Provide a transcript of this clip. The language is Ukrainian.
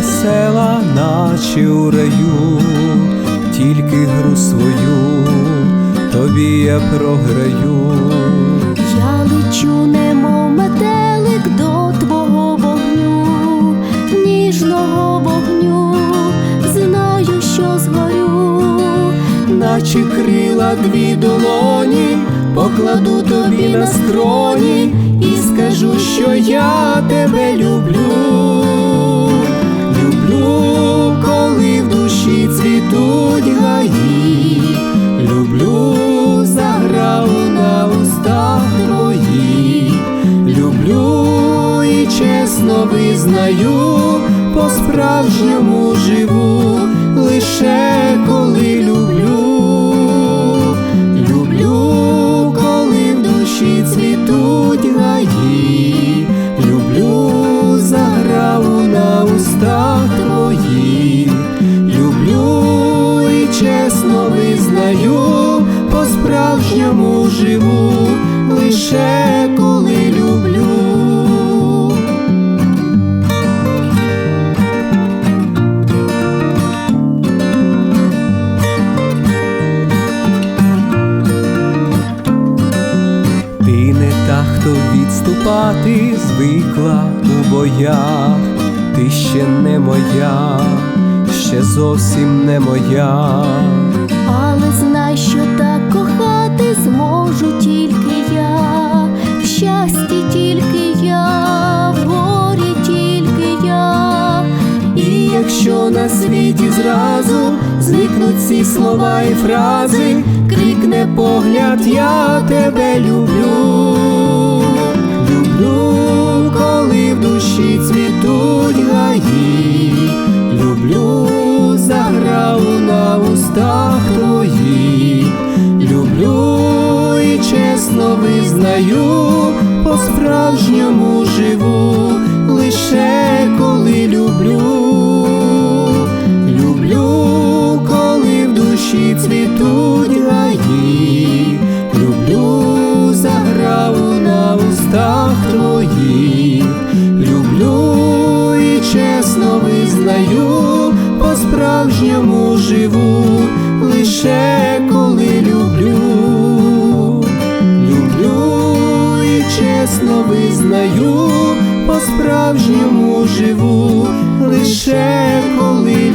весела, наче у раю, тільки гру свою тобі я програю. Я лечу, немов метелик до твого вогню, ніжного вогню, знаю, що згорю. наче крила дві долоні, покладу тобі на скроні і скажу, що я тебе люблю. Люблю, коли в душі цвітуть гаї, люблю заграву на устах твоїх, люблю і чесно визнаю, по-справжньому живу, лише живу, лише коли люблю. Ти не та, хто відступати звикла у боях, ти ще не моя, ще зовсім не моя. На світі зразу зникнуть ці слова і фрази, крикне погляд, я тебе люблю. Люблю, коли в душі цвітуть гаї, люблю заграву на устах твоїх, люблю і чесно визнаю, по-справжньому живу, душі цвітуть гаї, люблю заграву на устах твоїх, люблю і чесно визнаю, по-справжньому живу, лише коли люблю, люблю і чесно визнаю, по-справжньому живу, лише коли